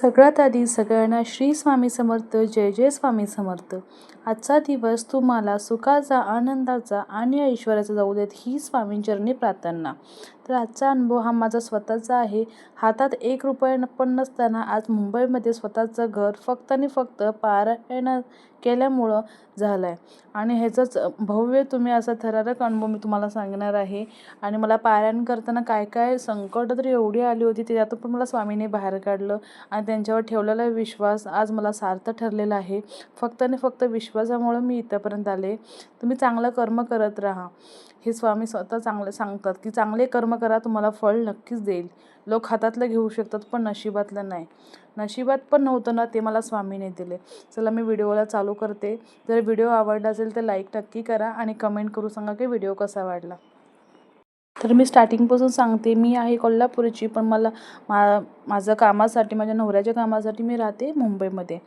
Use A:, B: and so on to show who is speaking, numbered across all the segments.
A: सगळ्यात आधी सगळ्यांना श्री स्वामी समर्थ जय जय स्वामी समर्थ. आजचा दिवस तुम्हाला सुखाचा आनंदाचा आणि ऐश्वर्याचा जाऊ देत ही स्वामींचरणी प्रार्थना. तर आजचा अनुभव हा माझा स्वतःचा आहे. हातात एक रुपया पण नसताना आज मुंबईमध्ये स्वतःचं घर फक्त आणि फक्त पारायण केल्यामुळं झालं आहे आणि ह्याचाच भव्य तुम्ही असा थरारक अनुभव मी तुम्हाला सांगणार आहे. आणि मला पारायण करताना काय काय संकट तर एवढी आली होती त्यातून पण मला स्वामीने बाहेर काढलं आणि त्यांच्यावर ठेवलेला विश्वास आज मला सार्थ ठरलेला आहे. फक्त आणि फक्त विश्वासामुळं मी इथंपर्यंत आले. तुम्ही चांगलं कर्म करत राहा. हे स्वामी स्वतः चांगले सांगतात की चांगले कर्म करा तुम्हाला फळ नक्कीच देईल. लोक हातातलं घेऊ शकतात पण नशिबातलं नाही. नशिबात पण नव्हतं ना ते मला स्वामीने दिले. चला मी व्हिडिओला चालू करते. जर व्हिडिओ आवडला असेल तर लाईक नक्की करा आणि कमेंट करू सांगा की व्हिडिओ कसा वाटला तर मी स्टार्टिंगपासून सांगते मी आहे कोल्हापूरची पण मला मा माझं कामासाठी माझ्या नवऱ्याच्या कामासाठी मी राहते मुंबईमध्ये.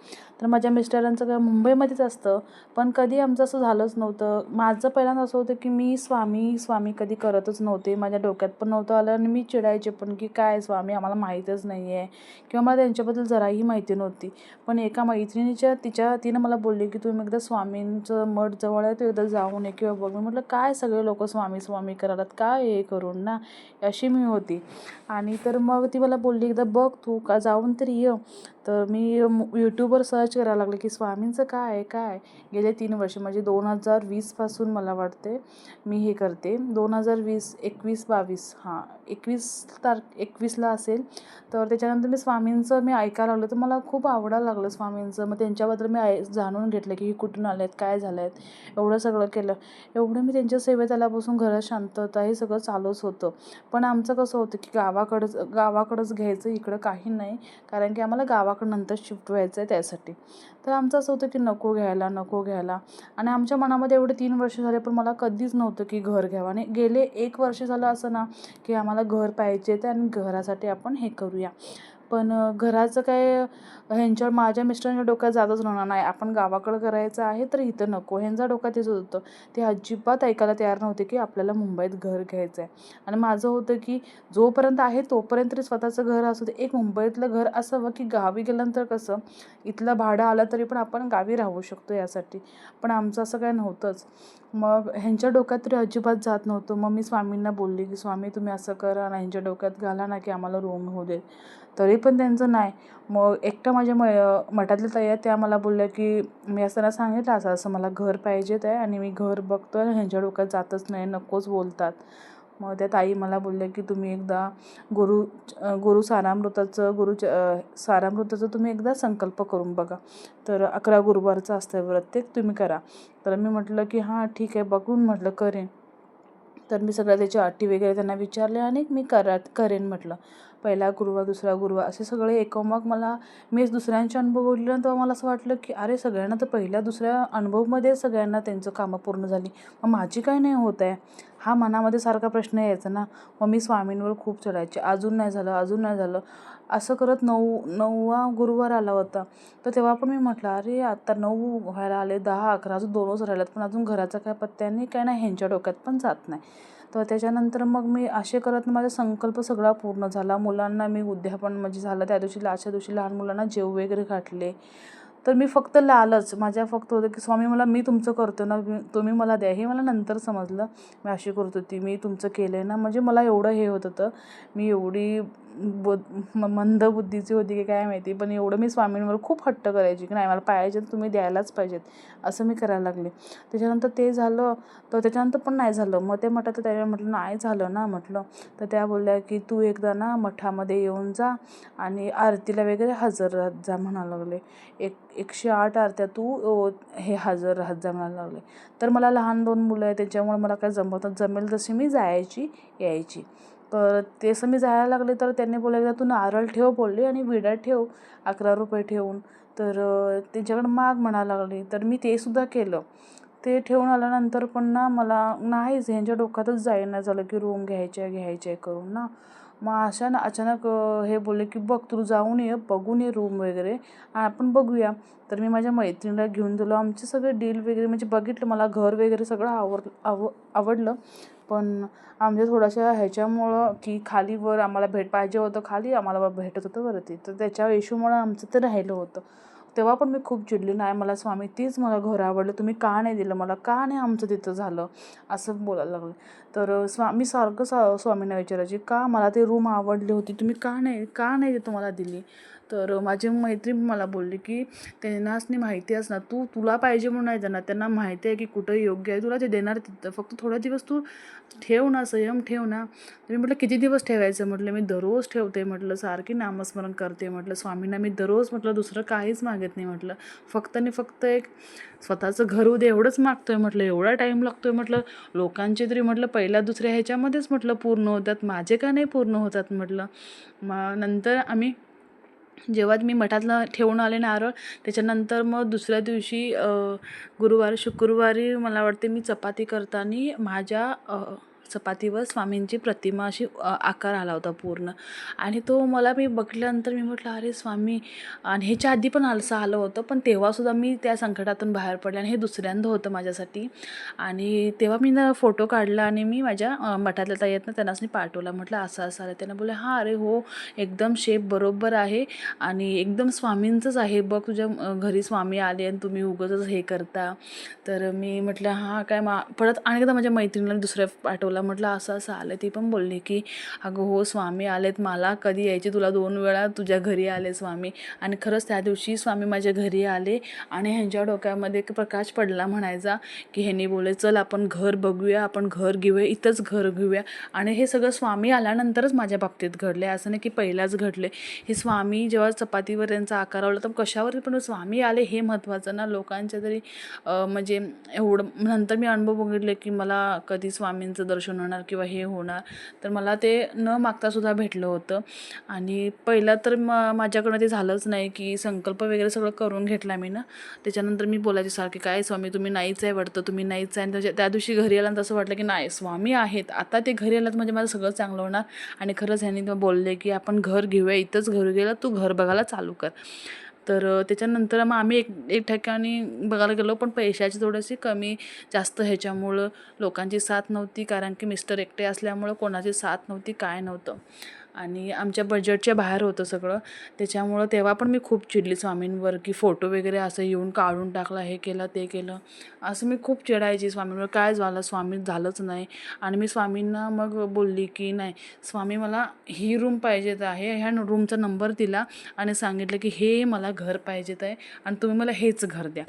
A: तर माझ्या मिस्टरांचं काय मुंबईमध्येच असतं. पण कधी आमचं असं झालंच नव्हतं. माझं पहिल्यांदा असं होतं की मी स्वामी स्वामी कधी करतच नव्हते. माझ्या डोक्यात पण नव्हतं आलं आणि मी चिडायचे पण की काय स्वामी आम्हाला माहीतच नाही आहे किंवा मला त्यांच्याबद्दल जराही माहिती नव्हती. पण एका मैत्रिणीच्या तिच्या तिनं मला बोलली की तुम्ही एकदा स्वामींचं मठ जवळ आहे तो एकदा जाऊन नये किंवा बघ मी म्हटलं काय सगळे लोक स्वामी स्वामी करायलात काय हे करून ना? अशी मी होती. आणि तर मग ती मला बोलली एकदा बघ तू का जाऊन तरी ये. तर मी यूट्यूबवर सर्च करायला लागले की स्वामींचं काय आहे काय गेले तीन वर्ष म्हणजे दोन हजार वीसपासून मला वाटते मी हे करते. दोन हजार वीस एकवीस बावीस हां एकवीस तार एकवीसला असेल. तर त्याच्यानंतर मी स्वामींचं मी ऐकायला लागलं. तर मला खूप आवडायला लागलं स्वामींचं. मग त्यांच्याबद्दल मी आय जाणून घेतलं की कुठून आले आहेत काय झालं आहेत एवढं सगळं केलं. एवढं मी त्यांच्या सेवेत आल्यापासून घरात शांतता हे सगळं चालूच होतं. पण आमचं कसं होतं की गावाकडंच गावाकडंच घ्यायचं इकडं काही नाही. कारण की आम्हाला गावाकडं नंतर शिफ्ट व्हायचं आहे त्यासाठी. तर आमचं असं होतं की नको घ्यायला नको घ्यायला. आणि आमच्या मनामध्ये एवढे तीन वर्ष झाले पण मला कधीच नव्हतं की घर घ्यावं. आणि गेले एक वर्ष झालं असं ना की आम्हाला घर पाहिजे ते आणि घरासाठी आपण हे करूया. पण घराचं काय ह्यांच्या माझ्या मिस्टरांच्या डोक्यात जातच राहणार नाही. आपण गावाकडं करायचं आहे तर इथं नको. ह्यांचा डोक्यात तेच होतं. ते अजिबात ऐकायला तयार नव्हते की आपल्याला मुंबईत घर घ्यायचं आहे आणि माझं होतं की जोपर्यंत आहे तोपर्यंत तरी स्वतःचं घर असू दे. एक मुंबईतलं घर असावं की गावी गेल्यानंतर कसं? इथलं भाडं आलं तरी पण आपण गावी राहू शकतो यासाठी. पण आमचं असं काय नव्हतंच. मग ह्यांच्या डोक्यात तरी अजिबात जात नव्हतं. मग मी स्वामींना बोलली की स्वामी तुम्ही असं करा ना. ह्यांच्या डोक्यात घाला ना की आम्हाला रूम होऊ दे. तरी पण त्यांचं नाही. मग एकटं माझ्या म मठातल्या ताई आहेत त्या मला बोलल्या की मी असं ना सांगितलं असं असं मला घर पाहिजेत आहे आणि मी घर बघतो आहे ह्यांच्या डोक्यात जातच नाही नकोच बोलतात. मग त्या ताई मला बोलल्या की तुम्ही एकदा गुरु गुरु सारामृताचं गुरु सारामृताचं तुम्ही एकदा संकल्प करून बघा. तर अकरा गुरुवारचं असतं प्रत्येक तुम्ही करा. तर मी म्हटलं की हां ठीक आहे बघून म्हटलं करेन. तर मी सगळ्या त्याच्या अटी वगैरे त्यांना विचारले आणि मी करा करेन म्हटलं. पहिला गुरुवार दुसरा गुरुवार असे सगळे एकोमग मला मी दुसऱ्यांचे अनुभव बोलले तेव्हा मला असं वाटलं की अरे सगळ्यांना तर पहिल्या दुसऱ्या अनुभवमध्ये सगळ्यांना त्यांचं कामं पूर्ण झाली. मग माझी काय नाही होत आहे? हा मनामध्ये सारखा प्रश्न यायचा ना. मग मी स्वामींवर खूप चढायचे. अजून नाही झालं अजून नाही झालं. असं करत नऊ नववा गुरुवार आला होता. तर तेव्हा पण मी म्हटलं अरे आता नऊ व्हायला आले दहा अकरा अजून दोनच राहिल्यात. पण अजून घराचा काय पत्त्याने काय नाही ह्यांच्या डोक्यात पण जात नाही. तर त्याच्यानंतर मग मी असे करत माझा संकल्प सगळा पूर्ण झाला. मुलांना मी उद्यापन म्हणजे झालं त्या दिवशी लाच्या दिवशी लहान मुलांना जेव वगैरे घातले. तर मी फक्त लालच. माझ्या फक्त होतं की स्वामी मला मी तुमचं करतो ना तुम्ही मला द्या. हे मला नंतर समजलं. मी अशी करत होती. मी तुमचं केलं आहे ना म्हणजे मला एवढं हे होत होतं. मी एवढी बु मंद बुद्धीची होती की काय माहिती पण एवढं मी स्वामींवर खूप हट्ट करायची की नाही मला पाहिजे तुम्ही द्यायलाच पाहिजेत असं मी करायला लागले. त्याच्यानंतर ते झालं तर त्याच्यानंतर पण नाही झालं. मग ते म्हटलं तर त्याला म्हटलं नाही झालं ना म्हटलं. तर त्या बोलल्या की तू एकदा ना मठामध्ये येऊन जा आणि आरतीला वगैरे हजर राहत जा म्हणायला लागले. एक एकशे आठ आरत्या तू हे हजर राहत जा म्हणायला लागले. तर मला लहान दोन मुलं आहे त्याच्यामुळे मला काय जमत जमेल तशी मी जायची यायची. तर ते असं मी जायला लागले तर त्यांनी बोलायला तू नारळ ठेव बोलले आणि विडा ठेव अकरा रुपये ठेवून. तर त्यांच्याकडं माग म्हणायला लागली. तर मी ते सुद्धा केलं. ते ठेवून आल्यानंतर पण ना मला नाहीच ह्यांच्या डोक्यातच जाईना झालं की रूम घ्यायच्या घ्यायच्या करून ना. मग अशानं अचानक हे बोलले की बघ तू जाऊन ये बघून ये रूम वगैरे. आपण बघूया. तर मी माझ्या मैत्रिणीला घेऊन दिलो. आमचे सगळे डील वगैरे म्हणजे बघितलं मला घर वगैरे सगळं आवर आव आवडलं. पण आमच्या थोड्याशा ह्याच्यामुळं की खाली वर आम्हाला भेट पाहिजे होतं खाली आम्हाला भेटत होतं वरती. तर त्याच्या इशूमुळं आमचं ते राहिलं होतं. तेव्हा पण मी खूप चिडली नाही मला स्वामी तीच मला घर आवडलं तुम्ही का नाही दिलं मला? का नाही आमचं तिथं झालं? असं बोलायला लागलं. तर स्वा मी सारखं सा स्वामींना विचारायची का मला ते रूम आवडली होती? तुम्ही का नाही का नाही ते तुम्हाला दिली? तर माझी मैत्रीण मला बोलली की त्यांनाच माहिती असणार तू तुला पाहिजे म्हणून नाही देणार. त्यांना माहिती आहे की कुठं योग्य आहे तुला ते देणार तिथं. फक्त थोड्या दिवस तू ठेव ना संयम ठेव ना. तर मी म्हटलं किती दिवस ठेवायचं? म्हटलं मी दररोज ठेवते. म्हटलं सारखी नामस्मरण करते. म्हटलं स्वामींना मी दररोज म्हटलं दुसरं काहीच मागे मागत नाही म्हटलं. फक्त आणि फक्त एक स्वतःचं घर उद्या एवढंच मागतो आहे म्हटलं एवढा टाईम लागतो आहे म्हटलं लोकांचे तरी म्हटलं पहिल्या दुसऱ्या ह्याच्यामध्येच म्हटलं पूर्ण होतात माझे का नाही पूर्ण होतात म्हटलं. मग नंतर आम्ही जेव्हा मी मठातलं ठेवून आले नारळ त्याच्यानंतर मग दुसऱ्या दिवशी गुरुवार शुक्रवारी मला वाटते मी चपाती करताना माझ्या चपातीवर स्वामींची प्रतिमा अशी आकार आला होता पूर्ण. आणि तो मला मी बघितल्यानंतर मी म्हटलं अरे स्वामी आणि ह्याच्या आधी पण आलसं आलं होतं पण तेव्हासुद्धा मी त्या संकटातून बाहेर पडले आणि हे दुसऱ्यांदा होतं माझ्यासाठी. आणि तेव्हा मी ना फोटो काढला आणि मी माझ्या मठातल्या ताईतनं त्यांनाच पाठवला. म्हटलं असं असं आलं. त्यांना बोलले हां अरे हो एकदम शेप बरोबर आहे आणि एकदम स्वामींचंच आहे बघ तुझ्या घरी स्वामी आले आणि तुम्ही उगतच हे करता. तर मी म्हटलं हां काय मा परत आणि एकदा माझ्या मैत्रिणीला दुसऱ्या पाठवला मला म्हटलं असं असं आलं ती पण बोलली की अगं हो स्वामी आलेत. मला कधी यायचे? तुला दोन वेळा तुझ्या घरी आले स्वामी. आणि खरंच त्या दिवशी स्वामी माझ्या घरी आले आणि ह्यांच्या डोक्यामध्ये एक प्रकाश पडला म्हणायचा की ह्यांनी बोले चल आपण घर बघूया. आपण घर घेऊया. इथंच घर घेऊया. आणि हे सगळं स्वामी आल्यानंतरच माझ्या बाबतीत घडले. असं नाही की पहिलाच घडले. हे स्वामी जेव्हा चपातीवर यांचा आकार आवडला तर कशावर पण स्वामी आले हे महत्त्वाचं ना. लोकांच्या तरी म्हणजे एवढं नंतर मी अनुभव बघितले की मला कधी स्वामींचं दर्शन ऑपरेशन होणार किंवा हे होणार. तर मला ते न मागतासुद्धा भेटलं होतं. आणि पहिला तर म माझ्याकडनं ते झालंच नाही की संकल्प वगैरे सगळं करून घेतला मी ना. त्याच्यानंतर मी बोलायचे सारखे काय स्वामी तुम्ही नाहीच आहे वाटतं तुम्ही नाहीच आहे. त्याच्या त्या दिवशी घरी आला तसं वाटलं की नाही स्वामी आहेत. आता ते घरी आलात म्हणजे माझं सगळं चांगलं होणार. आणि खरंच ह्यांनी बोलले की आपण घर घेऊया इथंच घर गेलं तू घर बघायला चालू कर. तर त्याच्यानंतर मग आम्ही एक एक ठिकाणी बघायला गेलो पण पैशाची थोडीशी कमी जास्त ह्याच्यामुळं लोकांची साथ नव्हती कारण की मिस्टर एकटे असल्यामुळं कोणाची साथ नव्हती काय नव्हतं. आणि आमच्या बजेटच्या बाहेर होतं सगळं. त्याच्यामुळं तेव्हा पण मी खूप चिडली स्वामींवर की फोटो वगैरे असं येऊन काढून टाकला हे केलं ते केलं. असं मी खूप चिडायची स्वामींवर. काय झालं? स्वामी झालंच नाही. आणि मी स्वामींना मग बोलली की नाही स्वामी मला ही रूम पाहिजेत आहे. ह्या रूमचा नंबर दिला आणि सांगितलं की हे मला घर पाहिजेत आहे आणि तुम्ही मला हेच घर द्या.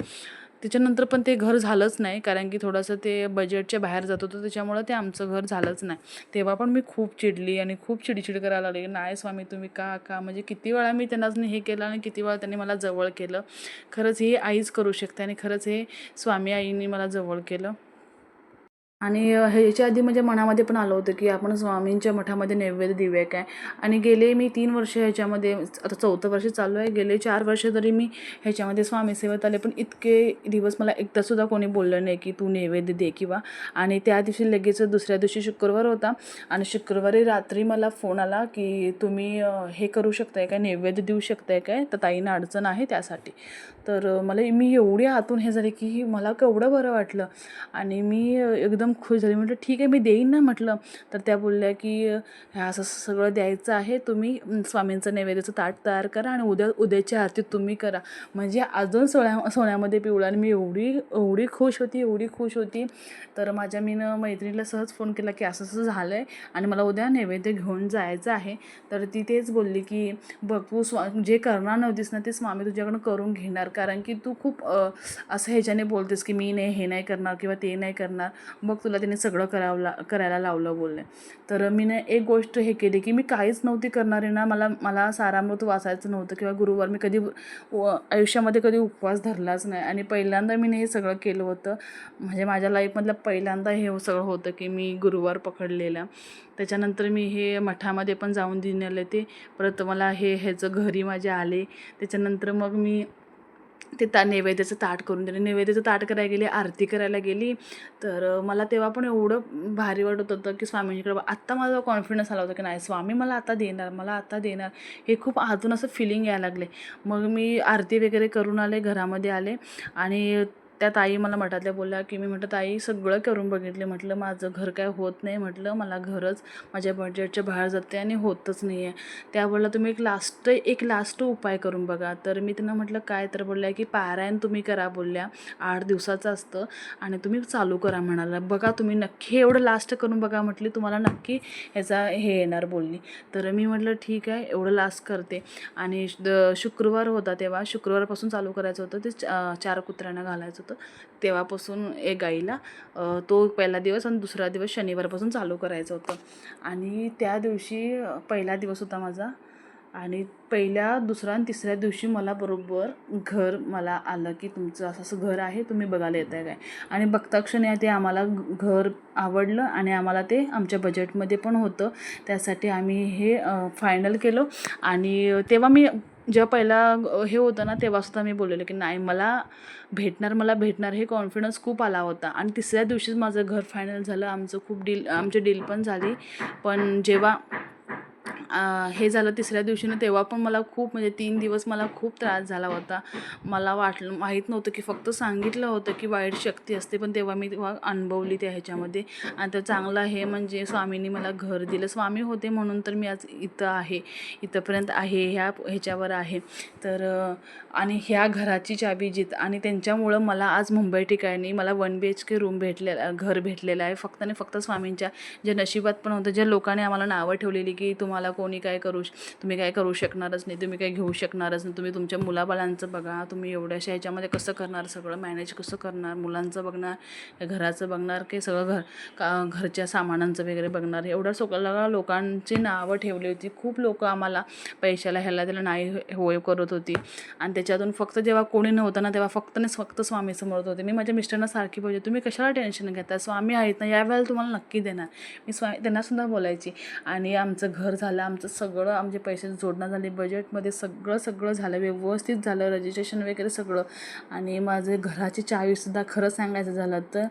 A: त्याच्यानंतर पण ते घर झालंच नाही कारण की थोडंसं ते बजेटच्या बाहेर जात होतं त्याच्यामुळं ते आमचं घर झालंच नाही. तेव्हा पण मी खूप चिडली आणि खूप चिडचिड करायला लागली. नाही स्वामी तुम्ही का का? म्हणजे किती वेळा मी त्यांनाच हे केलं आणि किती वेळा त्यांनी मला जवळ केलं. खरंच हे आईच करू शकते आणि खरंच हे स्वामी आईने मला जवळ केलं. आणि ह्याच्या आधी म्हणजे मनामध्ये पण आलं होतं की आपण स्वामींच्या मठामध्ये नैवेद्य देऊया काय? आणि गेले मी तीन वर्ष ह्याच्यामध्ये आता चौथं वर्ष चालू आहे. गेले चार वर्ष तरी मी ह्याच्यामध्ये स्वामी सेवेत आले. पण इतके दिवस मला एकदासुद्धा कोणी बोललं नाही की तू नैवेद्य दे किंवा आणि त्या दिवशी लगेच दुसऱ्या दिवशी शुक्रवार होता. आणि शुक्रवारी रात्री मला फोन आला की तुम्ही हे करू शकताय काय? नैवेद्य देऊ शकताय काय? तर ताईंना अडचण आहे त्यासाठी. तर मला मी एवढी आतून हे झाले की मला केवढं बरं वाटलं. आणि मी एकदम खुश झाली. म्हटलं ठीक आहे मी देईन ना म्हटलं. तर त्या बोलल्या की ह्या असं सगळं द्यायचं आहे. तुम्ही स्वामींचं नैवेद्याचं ताट तयार करा आणि उद्या उद्याची आरती तुम्ही करा. म्हणजे अजून सोळ्या सोन्यामध्ये पिवळा आणि मी एवढी एवढी खुश होती एवढी खुश होती. तर माझ्या मीनं मैत्रिणीला सहज फोन केला की असं असं झालं आहे आणि मला उद्या नैवेद्य घेऊन जायचं आहे. तर ती तेच बोलली की बघ तू स्वा जे करणार नव्हतीस ना ते स्वामी तुझ्याकडून करून घेणार. कारण की तू खूप असं ह्याच्याने बोलतेस की मी नाही हे नाही करणार किंवा ते नाही करणार. मग तुला तिने सगळं करावं ला करायला लावलं बोलले तर मी ना एक गोष्ट हे केली की मी काहीच नव्हती करणारी ना मला मला सारामृत वाचायचं नव्हतं किंवा गुरुवार मी कधी आयुष्यामध्ये कधी उपवास धरलाच नाही. आणि पहिल्यांदा मी हे सगळं केलं होतं. म्हणजे माझ्या लाईफमधलं पहिल्यांदा हे सगळं होतं की मी गुरुवार पकडलेला त्याच्यानंतर मी हे मठामध्ये पण जाऊन देऊन ते. परत मला हे ह्याचं घरी माझे आले. त्याच्यानंतर मग मी ते ता नैवेद्याचं ताट करून दिलं. नैवेद्याचं ताट करायला गेली आरती करायला गेली तर मला तेव्हा पण एवढं भारी वाटत होतं की स्वामींकडे आत्ता माझा कॉन्फिडन्स आला होता की नाही स्वामी मला आता देणार मला आता देणार. हे खूप आतून असं फिलिंग यायला लागले. मग मी आरती वगैरे करून आले घरामध्ये आले आणि त्या ताई मला मठातल्या बोलल्या की मी म्हटलं ताई सगळं करून बघितले. म्हटलं माझं घर काय होत नाही. म्हटलं मला घरच माझ्या बजेटच्या बाहेर जाते आणि होतच नाही आहे त्या बोलल्या तुम्ही एक लास्ट एक लास्ट उपाय करून बघा. तर मी त्यांना म्हटलं काय? तर बोलल्या की पारायण तुम्ही करा बोलल्या. आठ दिवसाचं असतं आणि तुम्ही चालू करा म्हणाला बघा तुम्ही नक्की एवढं लास्ट करून बघा म्हटली. तुम्हाला नक्की ह्याचा हे येणार बोलली. तर मी म्हटलं ठीक आहे एवढं लास्ट करते. आणि द शुक्रवार होता तेव्हा शुक्रवारपासून चालू करायचं होतं ते चार कुत्र्यांना घालायचं होतं. तेव्हापासून एक गाईला तो पहिला दिवस आणि दुसरा दिवस शनिवारपासून चालू करायचं होतं. आणि त्या दिवशी पहिला दिवस होता माझा. आणि पहिल्या दुसऱ्या आणि तिसऱ्या दिवशी मला बरोबर घर मला आलं की तुमचं असं असं घर आहे तुम्ही बघायला येत आहे काय? आणि बघता क्षणी ते आम्हाला घर आवडलं आणि आम्हाला ते आमच्या बजेटमध्ये पण होतं. त्यासाठी आम्ही हे फायनल केलं. आणि तेव्हा मी जेव्हा पहिला हे होतं ना तेव्हासुद्धा मी बोललेलं की नाही मला भेटणार मला भेटणार हे कॉन्फिडन्स खूप आला होता. आणि तिसऱ्या दिवशीच माझं घर फायनल झालं. आमचं खूप डील आमची डील पण झाली. पण जेव्हा हे झालं तिसऱ्या दिवशी ना तेव्हा पण मला खूप म्हणजे तीन दिवस मला खूप त्रास झाला होता. मला वाटलं माहीत नव्हतं की फक्त सांगितलं होतं की वाईट शक्ती असते पण तेव्हा मी तेव्हा अनुभवली त्या ह्याच्यामध्ये. आणि तर चांगलं हे म्हणजे स्वामींनी मला घर दिलं. स्वामी होते म्हणून तर मी आज इथं आहे इथंपर्यंत आहे ह्या ह्याच्यावर आहे. तर आणि ह्या घराची चाबी जित आणि त्यांच्यामुळं मला आज मुंबई ठिकाणी मला one B H K room भेटलेला घर भेटलेलं आहे. फक्त आणि फक्त स्वामींच्या ज्या नशिबात पण होतं ज्या लोकांनी आम्हाला नावं ठेवलेली की तुम्हाला कोणी काय करू श- तुम्ही काय करू शकणारच नाही तुम्ही काय घेऊ शकणारच नाही तुम्ही तुमच्या मुलाबाळांचं बघा तुम्ही एवढ्याशा ह्याच्यामध्ये कसं करणार सगळं मॅनेज कसं करणार मुलांचं बघणार घराचं बघणार की सगळं घर का घरच्या सामानांचं वगैरे बघणार एवढ्या सगळ्या लोकांची नावं ठेवली होती. खूप लोक आम्हाला पैशाला ह्याला त्याला नाही होय करत होती. आणि त्याच्यातून फक्त जेव्हा कोणी नव्हतं ना तेव्हा फक्त आणि फक्त स्वामी समोरत होते. मी माझ्या मिस्टरना सारखी पाहिजे तुम्ही कशाला टेन्शन घेता स्वामी आहेत ना यावेळेला तुम्हाला नक्की देणार. मी स्वामी त्यांनासुद्धा बोलायची. आणि आमचं घर झालं आमचं सगळं आमचे पैसे जोडणं झाले बजेटमध्ये सगळं सगळं झालं व्यवस्थित झालं रजिस्ट्रेशन वगैरे सगळं. आणि माझे घराची चावीसुद्धा खरं सांगायचं झालं तर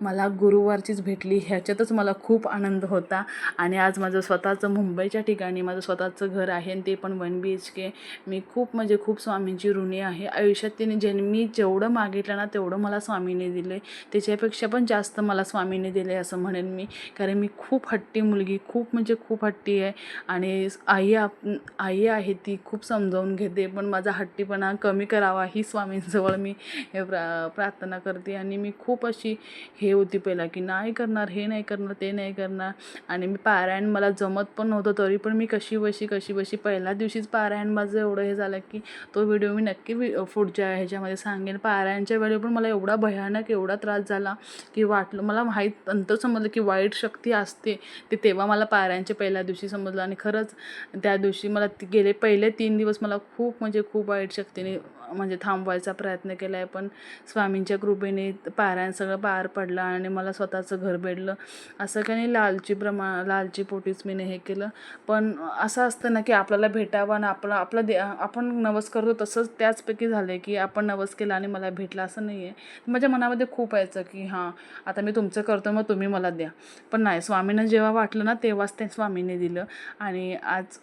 A: मला गुरुवारचीच भेटली. ह्याच्यातच मला खूप आनंद होता. आणि आज माझं स्वतःचं मुंबईच्या ठिकाणी माझं स्वतःचं घर आहे आणि ते पण वन बी एच के मी खूप म्हणजे खूप स्वामींची ऋणी आहे. आयुष्यात तिने ज्यांनी जेवढं मागितलं ना तेवढं मला स्वामीने दिले. त्याच्यापेक्षा पण जास्त मला स्वामीने दिले असं म्हणेन मी. कारण मी खूप हट्टी मुलगी खूप म्हणजे खूप हट्टी आहे. आणि आई आप आई आहे ती खूप समजावून घेते पण माझा हट्टीपणा कमी करावा ही स्वामींजवळ मी हे प्रा प्रार्थना करते. आणि मी खूप अशी हे होती पहिला की नाही करणार हे नाही करणार ते नाही करणार. आणि मी पारायण मला जमत पण नव्हतं तरी पण मी कशी बशी कशी बशी पहिल्या दिवशीच पारायण माझं एवढं हे झालं की तो व्हिडिओ मी नक्की वि पुढच्या ह्याच्यामध्ये सांगेन. पारायणच्या वेळी पण मला एवढा भयानक एवढा त्रास झाला की वाटलं मला माहीत नंतर समजलं की वाईट शक्ती असते ते तेव्हा मला पारायणच्या पहिल्या दिवशी समजलं आणि खरंच त्या दिवशी मला ती गेले पहिले तीन दिवस मला खूप म्हणजे खूप वाईट शक्तीने म्हणजे थांबवायचा प्रयत्न केला आहे पण स्वामींच्या कृपेने पारायण सगळं पार पडलं आणि मला स्वतःचं घर भेटलं. असं काही नाही लालची प्रमा लालची पोटीच मी हे केलं. पण असं असतं ना की आपल्याला भेटावं आणि आपलं आपलं दे आपण नवस करतो तसंच त्याचपैकी झालं आहे की आपण नवस केला आणि मला भेटलं असं नाही आहे माझ्या मनामध्ये खूप यायचं की हां आता मी तुमचं करतो मग तुम्ही मला द्या. पण नाही स्वामीनं जेव्हा वाटलं ना तेव्हाच ते स्वामीने दिलं. आणि आज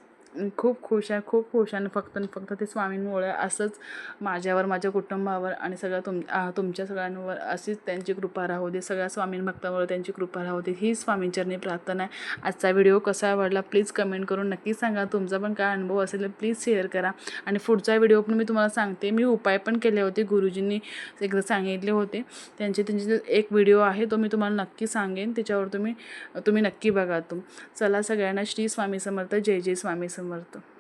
A: खूप खुश आहे खूप खुश आहे. आणि फक्त आणि फक्त ते स्वामींमुळे असंच माझ्यावर माझ्या कुटुंबावर आणि सगळ्या तुम तुमच्या सगळ्यांवर अशीच त्यांची कृपा राहू दे. सगळ्या स्वामीं भक्तांवर त्यांची कृपा राहू दे. ही स्वामींचरणी प्रार्थना आहे. आजचा व्हिडिओ कसा आवडला प्लीज कमेंट करून नक्की सांगा. तुमचा पण काय अनुभव असेल प्लीज शेअर करा. आणि पुढचा व्हिडिओ पण मी तुम्हाला सांगते. मी उपाय पण केले होते. गुरुजींनी एकदा सांगितले होते. त्यांचे त्यांचे एक व्हिडिओ आहे तो मी तुम्हाला नक्की सांगेन. त्याच्यावर तुम्ही तुम्ही नक्की बघा तुम चला सगळ्यांना श्री स्वामी समर्थ. जय जय स्वामी समर्थ. muerto.